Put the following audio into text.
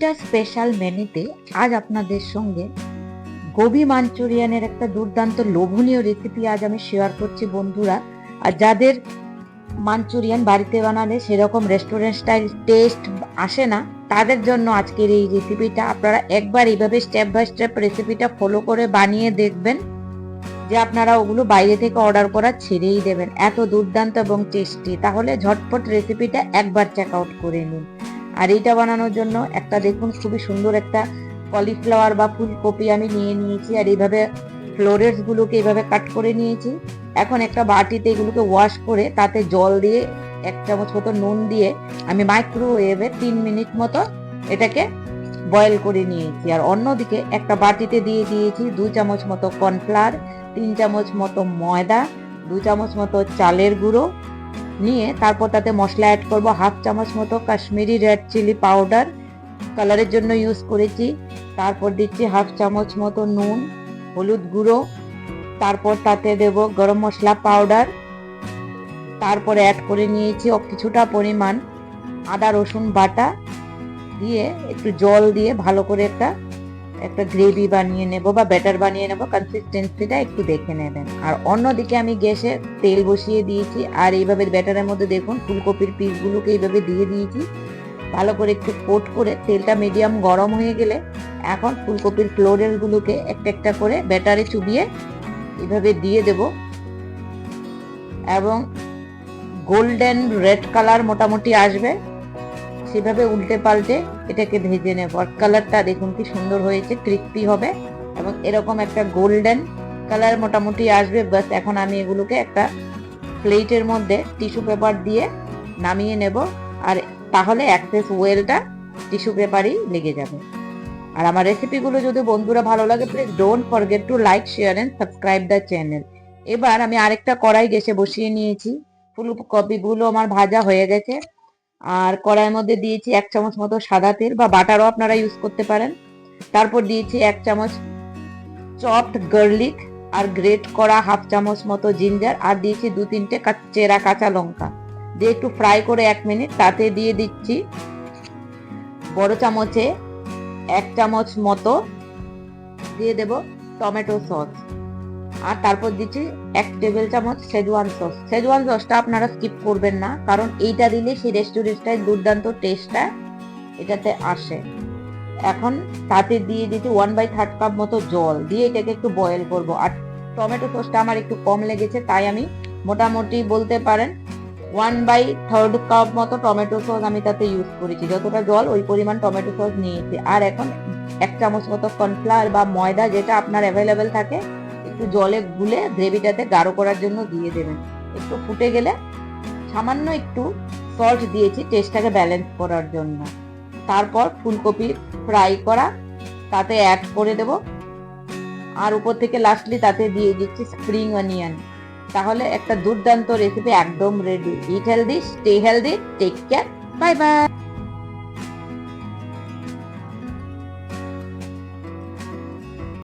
Winter special মেনুতে আজ আপনাদের সঙ্গে গোবি মাঞ্চুরিয়ানের একটা দুর্দান্ত লোভনীয় রেসিপি আজ আমি শেয়ার করছি বন্ধুরা। আর যাদের মাঞ্চুরিয়ান বাড়িতে বানালে সেরকম রেস্টুরেন্ট স্টাইল টেস্ট আসে না, তাদের জন্য আজকের এই রেসিপিটা আপনারা একবার এইভাবে স্টেপ বাই স্টেপ রেসিপিটা ফলো করে বানিয়ে দেখবেন, যে আপনারা ওগুলো বাইরে থেকে অর্ডার করা ছেড়েই দেবেন। এত দুর্দান্ত এবং টেস্টি তাহলে ঝটপট রেসিপিটা একবার চেক আউট করে নিন। আর এইটা বানানোর জন্য একটা দেখুন খুবই সুন্দর একটা কলিফ্লাওয়ার বা ফুলকপি আমি নিয়ে নিয়েছি আর এইভাবে ফ্লোরেটস গুলোকে এইভাবে কাট করে নিয়েছি। এখন একটা বাটিতে এগুলোকে ওয়াশ করে তাতে জল দিয়ে এক চামচ মতো নুন দিয়ে আমি মাইক্রোওয়েভে তিন মিনিট মতো এটাকে বয়েল করে নিয়েছি। আর অন্যদিকে একটা বাটিতে দিয়ে দিয়েছি দু চামচ মতো কর্নফ্লাওয়ার তিন চামচ মতো ময়দা, দু চামচ মতো চালের গুঁড়ো নিয়ে তারপর তাতে মশলা অ্যাড করব হাফ চামচ মতো কাশ্মীরি রেড চিলি পাউডার কালারের জন্য ইউজ করেছি। তারপর দিচ্ছি হাফ চামচ মতো নুন, হলুদ গুঁড়ো। তারপর তাতে দেব গরম মশলা পাউডার তারপরে অ্যাড করে নিয়েছি কিছুটা পরিমাণ আদা রসুন বাটা। দিয়ে একটু জল দিয়ে ভালো করে একটা একটা গ্রেভি বানিয়ে নেব বা ব্যাটার বানিয়ে নেব কনসিস্টেন্সিটা একটু দেখে নেবেন। আর অন্যদিকে আমি গ্যাসে তেল বসিয়ে দিয়েছি, আর এইভাবে ব্যাটারের মধ্যে দেখুন ফুলকপির পিসগুলোকে এইভাবে দিয়ে দিয়েছি। ভালো করে একটু কোট করে তেলটা মিডিয়াম গরম হয়ে গেলে এখন ফুলকপির গুলোকে একটা একটা করে ব্যাটারে চুবিয়ে এইভাবে দিয়ে দেব। এবং গোল্ডেন রেড কালার মোটামুটি আসবে। সেভাবে উল্টে পাল্টে এটাকে ভেজে নেব। আর কালারটা দেখুন কি সুন্দর হয়েছে, ক্রিস্পি হবে এবং এরকম একটা গোল্ডেন কালার মোটামুটি আসবে। বাস এখন আমি এগুলোকে একটা প্লেটের মধ্যে টিস্যু পেপার দিয়ে নামিয়ে নেব আর তাহলে অ্যাক্সেস ওয়েলটা টিস্যু পেপারই লেগে যাবে। আর আমার রেসিপিগুলো যদি বন্ধুরা ভালো লাগে please don't forget to like share and subscribe the channel এবার আমি আরেকটা কড়াই গ্যাসে বসিয়ে নিয়েছি। ফুলকপিগুলো আমার ভাজা হয়ে গেছে। আর কড়াইয়ের মধ্যে দিয়েছি এক চামচ মতো সাদা তেল বা বাটারও আপনারা ইউজ করতে পারেন। তারপর দিয়েছি এক চামচ চপড গার্লিক আর গ্রেট করা হাফ চামচ মতো জিঞ্জার আর দিয়েছি দু তিনটে চেরা কাঁচা লঙ্কা। দিয়ে একটু ফ্রাই করে এক মিনিট তাতে দিয়ে দিচ্ছি বড় চামচে এক চামচ মতো দিয়ে দেব টমেটো সস আর তারপর দিচ্ছি এক টেবিল চামচ শেজওয়ান সস শেজওয়ান সসটা আপনারা স্কিপ করবেন না, কারণ এইটা দিলে সেই রেস্টুরেন্টটায় দুর্দান্ত টেস্টটা এটাতে আসে। এখন তাতে দিয়ে দিচ্ছি ওয়ান বাই থার্ড কাপ মতো জল, দিয়ে এটাকে একটু বয়েল করব। আর টমেটো সসটা আমার একটু কম লেগেছে, তাই আমি মোটামুটি বলতে পারেন ওয়ান বাই থার্ড কাপ মতো টমেটো সস আমি তাতে ইউজ করেছি। যতটা জল, ওই পরিমাণ টমেটো সস নিয়েছি। আর এখন এক চামচ মতো কর্নফ্লাওয়ার বা ময়দা যেটা আপনার অ্যাভেলেবেল থাকে একটু জলে গুলে গ্রেভিটাতে গাঢ় করার জন্য দিয়ে দেবেন। একটু ফুটে গেলে সামান্য একটু সল্ট দিয়েছি টেস্টটাকে ব্যালেন্স করার জন্য। তারপর ফুলকপি ফ্রাই করা, তাতে অ্যাড করে দেব। আর উপর থেকে লাস্টলি তাতে দিয়ে দিচ্ছি স্প্রিং অনিয়ন তাহলে একটা দুর্দান্ত রেসিপি একদম ready eat healthy stay healthy take care bye bye